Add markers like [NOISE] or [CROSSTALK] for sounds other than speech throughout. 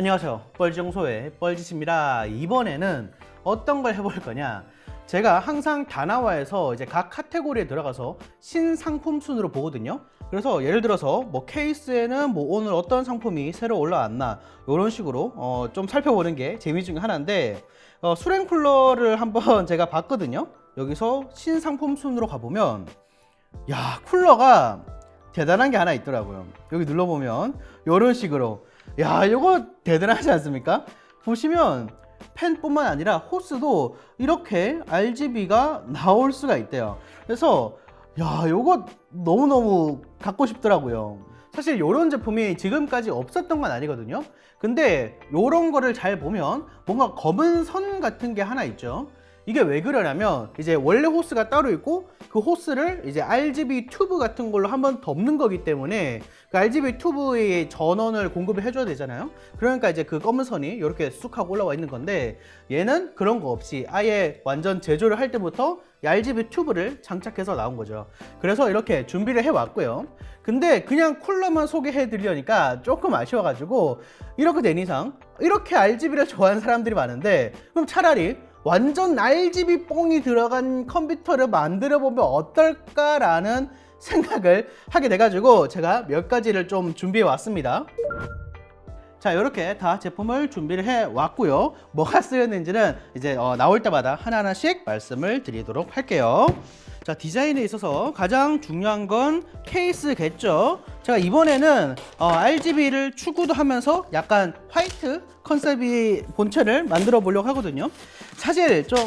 안녕하세요. 뻘정소의 뻘짓입니다. 이번에는 어떤 걸 해볼 거냐? 제가 항상 다나와에서 이제 각 카테고리에 들어가서 신상품 순으로 보거든요. 그래서 예를 들어서 뭐 케이스에는 뭐 오늘 어떤 상품이 새로 올라왔나 이런 식으로 어, 좀 살펴보는 게 재미 중에 하나인데 어, 수랭 쿨러를 한번 [LAUGHS] 제가 봤거든요. 여기서 신상품 순으로 가보면 야 쿨러가 대단한 게 하나 있더라고요. 여기 눌러보면 이런 식으로 야 이거 대단하지 않습니까? 보시면 팬뿐만 아니라 호스도 이렇게 RGB가 나올 수가 있대요. 그래서 야 이거 너무너무 갖고 싶더라고요. 사실 이런 제품이 지금까지 없었던 건 아니거든요. 근데 이런 거를 잘 보면 뭔가 검은 선 같은 게 하나 있죠. 이게 왜 그러냐면 이제 원래 호스가 따로 있고 그 호스를 이제 RGB 튜브 같은 걸로 한번 덮는 거기 때문에 그 RGB 튜브의 전원을 공급을 해줘야 되잖아요. 그러니까 이제 그 검은 선이 이렇게 쑥 하고 올라와 있는 건데 얘는 그런 거 없이 아예 완전 제조를 할 때부터 이 RGB 튜브를 장착해서 나온 거죠. 그래서 이렇게 준비를 해 왔고요. 근데 그냥 쿨러만 소개해 드리려니까 조금 아쉬워가지고 이렇게 된 이상 이렇게 RGB를 좋아하는 사람들이 많은데 그럼 차라리 완전 RGB 뽕이 들어간 컴퓨터를 만들어 보면 어떨까라는 생각을 하게 돼가지고 제가 몇 가지를 좀 준비해 왔습니다. 자 이렇게 다 제품을 준비를 해 왔고요. 뭐가 쓰였는지는 이제 어, 나올 때마다 하나하나씩 말씀을 드리도록 할게요. 자 디자인에 있어서 가장 중요한 건 케이스겠죠. 제가 이번에는 어, RGB를 추구도 하면서 약간 화이트 컨셉이 본체를 만들어 보려고 하거든요. 사실 좀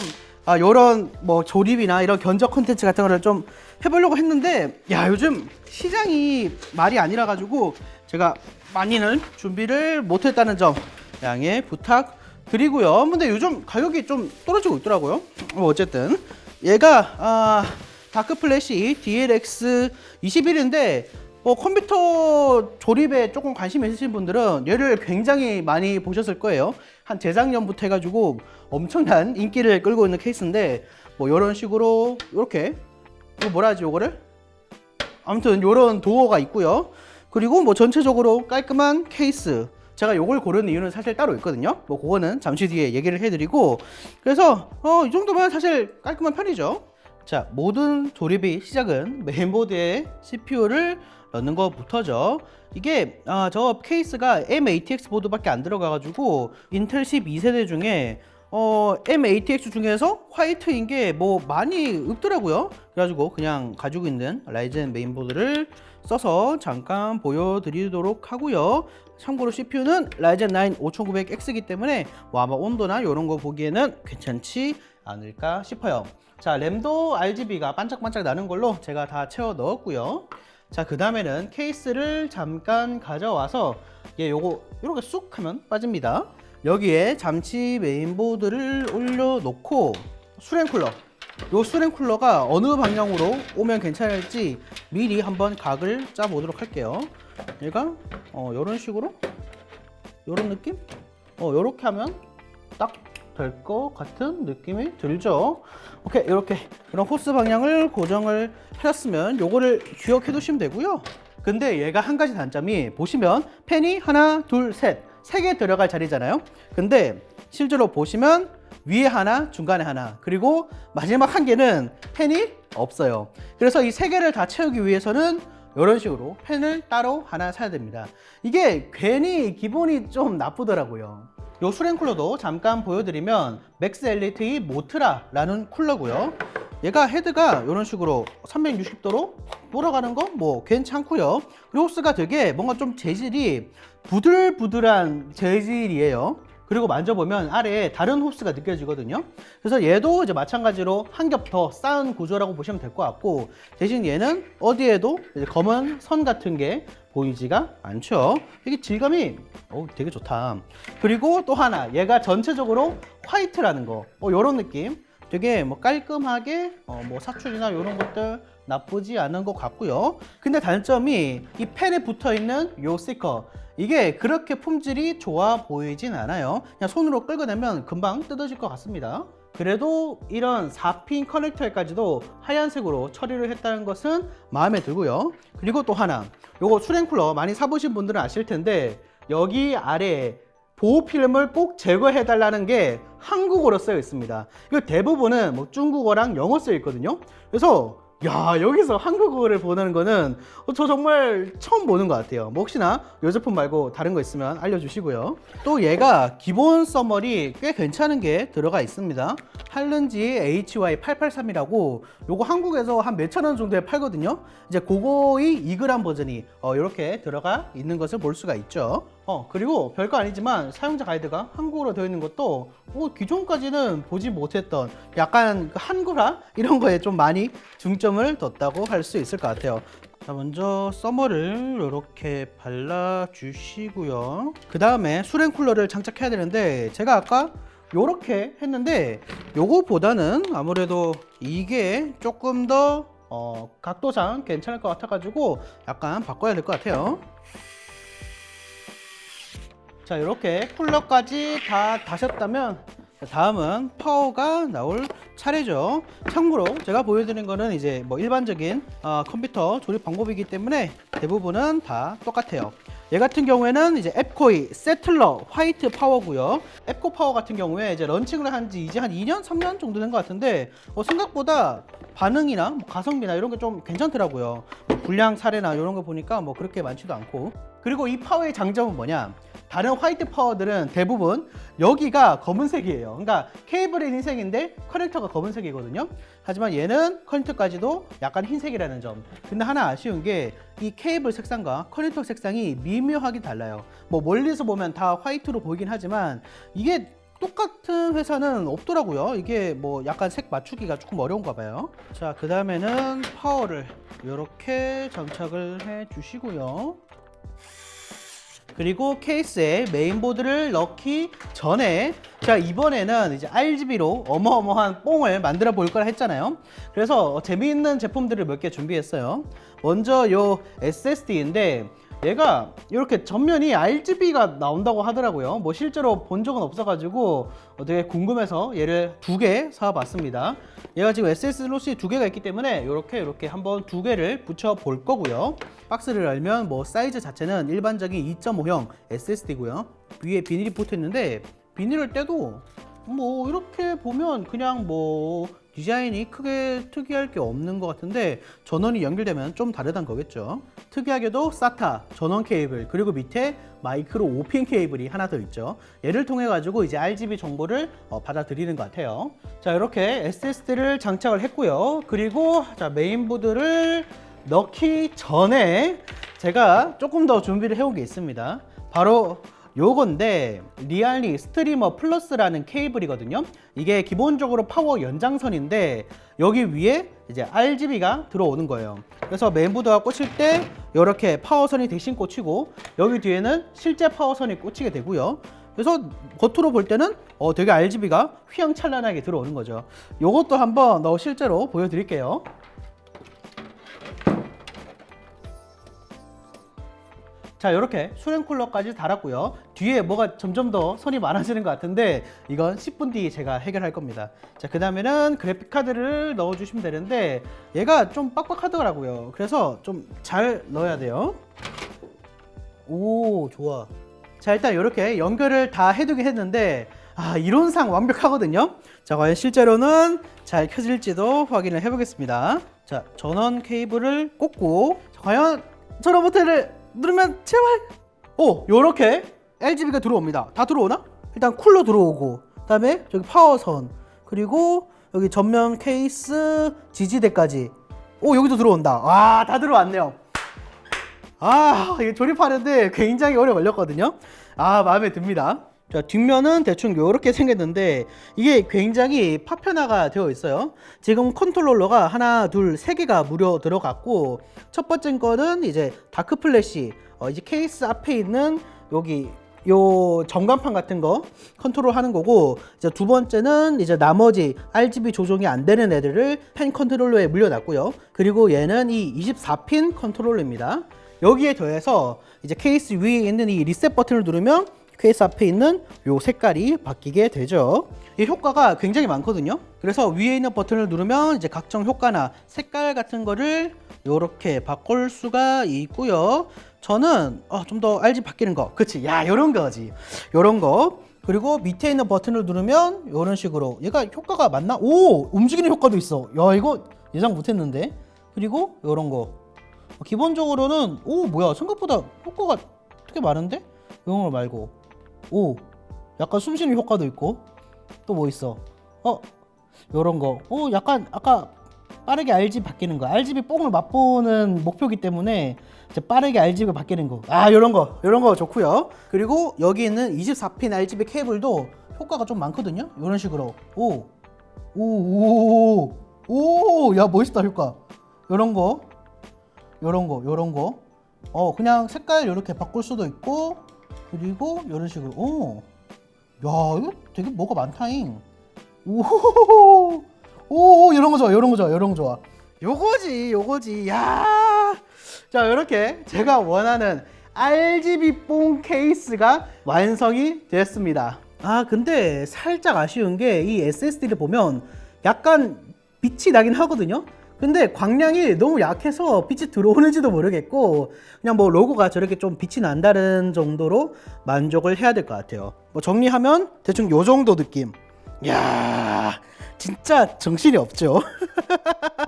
아, 요런 뭐 조립이나 이런 견적 콘텐츠 같은 거를 좀 해보려고 했는데 야 요즘 시장이 말이 아니라 가지고 제가 많이는 준비를 못했다는 점 양해 부탁 드리고요. 근데 요즘 가격이 좀 떨어지고 있더라고요. 뭐 어쨌든 얘가 아, 다크 플래시 DLX 21인데 뭐 컴퓨터 조립에 조금 관심 있으신 분들은 얘를 굉장히 많이 보셨을 거예요. 한 재작년부터 해가지고 엄청난 인기를 끌고 있는 케이스인데 뭐 이런 식으로 이렇게 이거 뭐라 하지 요거를 아무튼 이런 도어가 있고요. 그리고 뭐 전체적으로 깔끔한 케이스. 제가 요걸 고른 이유는 사실 따로 있거든요. 뭐 그거는 잠시 뒤에 얘기를 해드리고 그래서 어, 이 정도면 사실 깔끔한 편이죠. 자, 모든 조립의 시작은 메인보드에 CPU를 넣는 것부터죠. 이게 아, 저 케이스가 M-ATX 보드밖에 안 들어가가지고 인텔 12세대 중에 어, M-ATX 중에서 화이트인 게 뭐 많이 없더라고요. 그래가지고 그냥 가지고 있는 라이젠 메인보드를 써서 잠깐 보여드리도록 하고요. 참고로 CPU는 라이젠 9 5900X이기 때문에 뭐 아마 온도나 이런 거 보기에는 괜찮지 않을까 싶어요. 자, 램도 RGB가 반짝반짝 나는 걸로 제가 다 채워 넣었고요. 자, 그 다음에는 케이스를 잠깐 가져와서 얘 요거 이렇게 쑥 하면 빠집니다. 여기에 잠치 메인보드를 올려놓고 수랭 쿨러 요 수랭 쿨러가 어느 방향으로 오면 괜찮을지 미리 한번 각을 짜 보도록 할게요. 얘가 어 요런 식으로 요런 느낌? 어 요렇게 하면 딱 될 것 같은 느낌이 들죠. 오케이 이렇게 그럼 호스 방향을 고정을 하셨으면 요거를 기억해 두시면 되고요. 근데 얘가 한 가지 단점이 보시면 펜이 하나 둘셋 세 개 들어갈 자리잖아요. 근데 실제로 보시면 위에 하나, 중간에 하나, 그리고 마지막 한 개는 펜이 없어요. 그래서 이 세 개를 다 채우기 위해서는 이런 식으로 펜을 따로 하나 사야 됩니다. 이게 괜히 기분이 좀 나쁘더라고요. 요 수랭 쿨러도 잠깐 보여드리면 맥스 엘리트의 모트라라는 쿨러고요. 얘가 헤드가 이런 식으로 360도로 돌아가는 거뭐 괜찮고요. 그리고 호스가 되게 뭔가 좀 재질이 부들부들한 재질이에요. 그리고 만져보면 아래에 다른 호스가 느껴지거든요. 그래서 얘도 이제 마찬가지로 한 겹 더 쌓은 구조라고 보시면 될 것 같고 대신 얘는 어디에도 검은 선 같은 게 보이지가 않죠. 이게 질감이 어, 되게 좋다. 그리고 또 하나 얘가 전체적으로 화이트라는 거, 어, 이런 느낌. 되게 뭐 깔끔하게 어, 뭐 사출이나 이런 것들 나쁘지 않은 것 같고요. 근데 단점이 이 펜에 붙어 있는 요 스티커 이게 그렇게 품질이 좋아 보이진 않아요. 그냥 손으로 끌어내면 금방 뜯어질 것 같습니다. 그래도 이런 4핀 커넥터에까지도 하얀색으로 처리를 했다는 것은 마음에 들고요. 그리고 또 하나, 요거 수랭 쿨러 많이 사보신 분들은 아실 텐데 여기 아래에 보호 필름을 꼭 제거해 달라는 게 한국어로 쓰여 있습니다. 이거 대부분은 뭐 중국어랑 영어 쓰여 있거든요. 그래서 야 여기서 한국어를 보는 거는 어, 저 정말 처음 보는 것 같아요. 뭐 혹시나 요 제품 말고 다른 거 있으면 알려주시고요. 또 얘가 기본 써머리 꽤 괜찮은 게 들어가 있습니다. 할른지 HY883이라고 요거 한국에서 한 몇천 원 정도에 팔거든요. 이제 그거의 2g 버전이 어, 이렇게 들어가 있는 것을 볼 수가 있죠. 어 그리고 별거 아니지만 사용자 가이드가 한국어로 되어 있는 것도 어, 기존까지는 보지 못했던 약간 그 한글화 이런 거에 좀 많이 중점을 뒀다고 할 수 있을 것 같아요. 자 먼저 써머를 이렇게 발라 주시고요. 그 다음에 수랭 쿨러를 장착해야 되는데 제가 아까 요렇게 했는데 요거보다는 아무래도 이게 조금 더 어, 각도상 괜찮을 것 같아가지고 약간 바꿔야 될 것 같아요. 자 이렇게 쿨러까지 다 다셨다면 다음은 파워가 나올 차례죠. 참고로 제가 보여드린 거는 이제 뭐 일반적인 어, 컴퓨터 조립 방법이기 때문에 대부분은 다 똑같아요. 얘 같은 경우에는 이제 앱코이 세틀러 화이트 파워고요. 앱코 파워 같은 경우에 이제 런칭을 한 지 이제 한 2년, 3년 정도 된 것 같은데 어, 생각보다 반응이나 뭐 가성비나 이런 게 좀 괜찮더라고요. 뭐 불량 사례나 이런 거 보니까 뭐 그렇게 많지도 않고. 그리고 이 파워의 장점은 뭐냐? 다른 화이트 파워들은 대부분 여기가 검은색이에요. 그러니까 케이블은 흰색인데 커넥터가 검은색이거든요. 하지만 얘는 커넥터까지도 약간 흰색이라는 점. 근데 하나 아쉬운 게 이 케이블 색상과 커넥터 색상이 미묘하게 달라요. 뭐 멀리서 보면 다 화이트로 보이긴 하지만 이게 똑같은 회사는 없더라고요. 이게 뭐 약간 색 맞추기가 조금 어려운가 봐요. 자, 그 다음에는 파워를 이렇게 장착을 해 주시고요. 그리고 케이스에 메인보드를 넣기 전에 자 이번에는 이제 RGB로 어마어마한 뽕을 만들어 볼 거라 했잖아요. 그래서 재미있는 제품들을 몇 개 준비했어요. 먼저 요 SSD인데 얘가 이렇게 전면이 RGB가 나온다고 하더라고요. 뭐 실제로 본 적은 없어가지고 어, 되게 궁금해서 얘를 두 개 사봤습니다. 얘가 지금 SSD 슬롯이 두 개가 있기 때문에 이렇게 이렇게 한번 두 개를 붙여 볼 거고요. 박스를 열면 뭐 사이즈 자체는 일반적인 2.5형 SSD고요. 위에 비닐이 붙어 있는데 비닐을 떼도 뭐 이렇게 보면 그냥 뭐 디자인이 크게 특이할 게 없는 것 같은데 전원이 연결되면 좀 다르단 거겠죠. 특이하게도 SATA 전원 케이블 그리고 밑에 마이크로 5핀 케이블이 하나 더 있죠. 얘를 통해 가지고 이제 RGB 정보를 어, 받아들이는 것 같아요. 자 이렇게 SSD를 장착을 했고요. 그리고 자 메인보드를 넣기 전에 제가 조금 더 준비를 해온 게 있습니다. 바로 요건데 리알리 스트리머 플러스라는 케이블이거든요. 이게 기본적으로 파워 연장선인데 여기 위에 이제 RGB가 들어오는 거예요. 그래서 메인보드가 꽂힐 때 이렇게 파워선이 대신 꽂히고 여기 뒤에는 실제 파워선이 꽂히게 되고요. 그래서 겉으로 볼 때는 어, 되게 RGB가 휘황찬란하게 들어오는 거죠. 요것도 한번 너 실제로 보여드릴게요. 자 이렇게 수냉 쿨러까지 달았고요. 뒤에 뭐가 점점 더 손이 많아지는 것 같은데 이건 10분 뒤 제가 해결할 겁니다. 자 그 다음에는 그래픽 카드를 넣어 주시면 되는데 얘가 좀 빡빡하더라고요. 그래서 좀 잘 넣어야 돼요. 오 좋아. 자 일단 이렇게 연결을 다 해두긴 했는데 아 이론상 완벽하거든요. 자 과연 실제로는 잘 켜질지도 확인을 해보겠습니다. 자 전원 케이블을 꽂고 자, 과연 전원 버튼을 누르면 제발. 오 요렇게 RGB가 들어옵니다. 다 들어오나? 일단 쿨러 들어오고 그다음에 저기 파워선 그리고 여기 전면 케이스 지지대까지. 오 여기도 들어온다. 와 다 들어왔네요. 아 이게 조립하는데 굉장히 오래 걸렸거든요. 아 마음에 듭니다 자 뒷면은 대충 이렇게 생겼는데 이게 굉장히 파편화가 되어 있어요. 지금 컨트롤러가 하나 둘 세 개가 무려 들어갔고 첫 번째 거는 이제 다크 플래시. 어, 이제 케이스 앞에 있는 여기 요 전광판 같은 거 컨트롤 하는 거고 이제 두 번째는 이제 나머지 RGB 조정이 안 되는 애들을 펜 컨트롤러에 물려놨고요. 그리고 얘는 이 24핀 컨트롤러입니다. 여기에 더해서 이제 케이스 위에 있는 이 리셋 버튼을 누르면 케이스 앞에 있는 요 색깔이 바뀌게 되죠. 이 효과가 굉장히 많거든요. 그래서 위에 있는 버튼을 누르면 이제 각종 효과나 색깔 같은 거를 이렇게 바꿀 수가 있고요. 저는 어, 좀 더 RGB 바뀌는 거. 그치? 야, 요런 거지. 요런 거. 그리고 밑에 있는 버튼을 누르면 요런 식으로 얘가 효과가 맞나? 오! 움직이는 효과도 있어. 야, 이거 예상 못 했는데. 그리고 요런 거. 어, 기본적으로는 오, 뭐야? 생각보다 효과가 되게 많은데? 요런 거 말고. 오. 약간 숨 쉬는 효과도 있고. 또 뭐 있어? 어, 요런 거. 오, 약간 아까 빠르게 RGB 바뀌는 거. RGB 뽕을 맛보는 목표기 때문에 이제 빠르게 RGB 바뀌는 거. 아, 요런 거. 요런 거 좋고요. 그리고 여기 있는 24핀 RGB 케이블도 효과가 좀 많거든요. 요런 식으로. 오. 오, 오. 오, 야, 멋있다, 효과. 요런 거. 요런 거. 요런 거. 어, 그냥 색깔 이렇게 바꿀 수도 있고 그리고 요런 식으로. 오. 야, 이거 되게 뭐가 많다잉. 오, 오, 이런 거 좋아, 이런 거 좋아, 이런 거 좋아. 요거지, 요거지. 야, 자 이렇게 제가 원하는 RGB 뽕 케이스가 완성이 됐습니다. 아, 근데 살짝 아쉬운 게 이 SSD를 보면 약간 빛이 나긴 하거든요. 근데 광량이 너무 약해서 빛이 들어오는지도 모르겠고 그냥 뭐 로고가 저렇게 좀 빛이 난다는 정도로 만족을 해야 될 것 같아요. 뭐 정리하면 대충 요 정도 느낌. 야 진짜 정신이 없죠. [LAUGHS]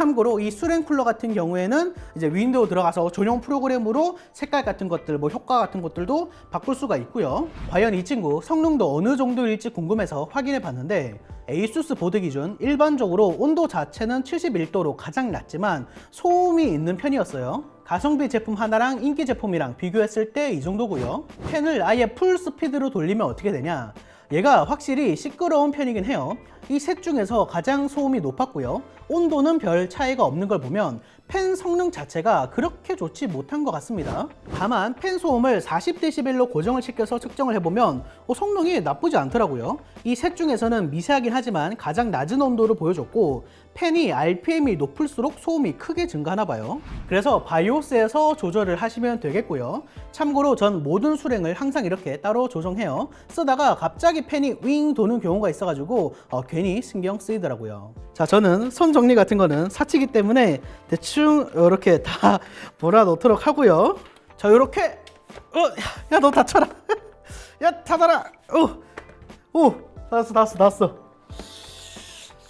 참고로 이 수랭 쿨러 같은 경우에는 이제 윈도우 들어가서 전용 프로그램으로 색깔 같은 것들, 뭐 효과 같은 것들도 바꿀 수가 있고요. 과연 이 친구 성능도 어느 정도일지 궁금해서 확인해 봤는데 에이수스 보드 기준 일반적으로 온도 자체는 71도로 가장 낮지만 소음이 있는 편이었어요. 가성비 제품 하나랑 인기 제품이랑 비교했을 때 이 정도고요. 팬을 아예 풀 스피드로 돌리면 어떻게 되냐? 얘가 확실히 시끄러운 편이긴 해요. 이 셋 중에서 가장 소음이 높았고요. 온도는 별 차이가 없는 걸 보면 팬 성능 자체가 그렇게 좋지 못한 것 같습니다. 다만 팬 소음을 40dB로 고정을 시켜서 측정을 해보면 어, 성능이 나쁘지 않더라고요. 이 셋 중에서는 미세하긴 하지만 가장 낮은 온도를 보여줬고 팬이 RPM이 높을수록 소음이 크게 증가하나 봐요. 그래서 바이오스에서 조절을 하시면 되겠고요. 참고로 전 모든 수랭을 항상 이렇게 따로 조정해요. 쓰다가 갑자기 팬이 윙 도는 경우가 있어가지고 어, 괜히 신경 쓰이더라고요. 자, 저는 손 정리 같은 거는 사치기 때문에 대충 이렇게 다 [LAUGHS] 몰아놓도록 하고요. 자, 이렇게 어, 야, 너 다쳐라. [LAUGHS] 야, 닫아라. 오, 오, 나왔어, 나왔어, 나왔어.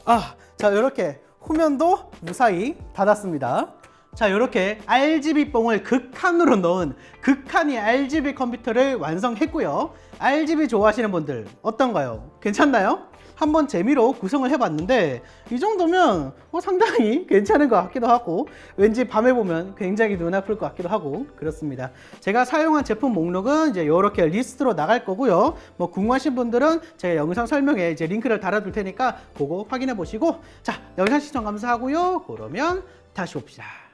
아, 자 이렇게 후면도 무사히 닫았습니다. 자 이렇게 RGB 뽕을 극한으로 넣은 극한의 RGB 컴퓨터를 완성했고요. RGB 좋아하시는 분들 어떤가요? 괜찮나요? 한번 재미로 구성을 해봤는데 이 정도면 뭐 상당히 [LAUGHS] 괜찮은 것 같기도 하고 왠지 밤에 보면 굉장히 눈 아플 것 같기도 하고 그렇습니다. 제가 사용한 제품 목록은 이제 이렇게 리스트로 나갈 거고요. 뭐 궁금하신 분들은 제가 영상 설명에 이제 링크를 달아둘 테니까 그거 확인해 보시고 자 영상 시청 감사하고요. 그러면 다시 봅시다.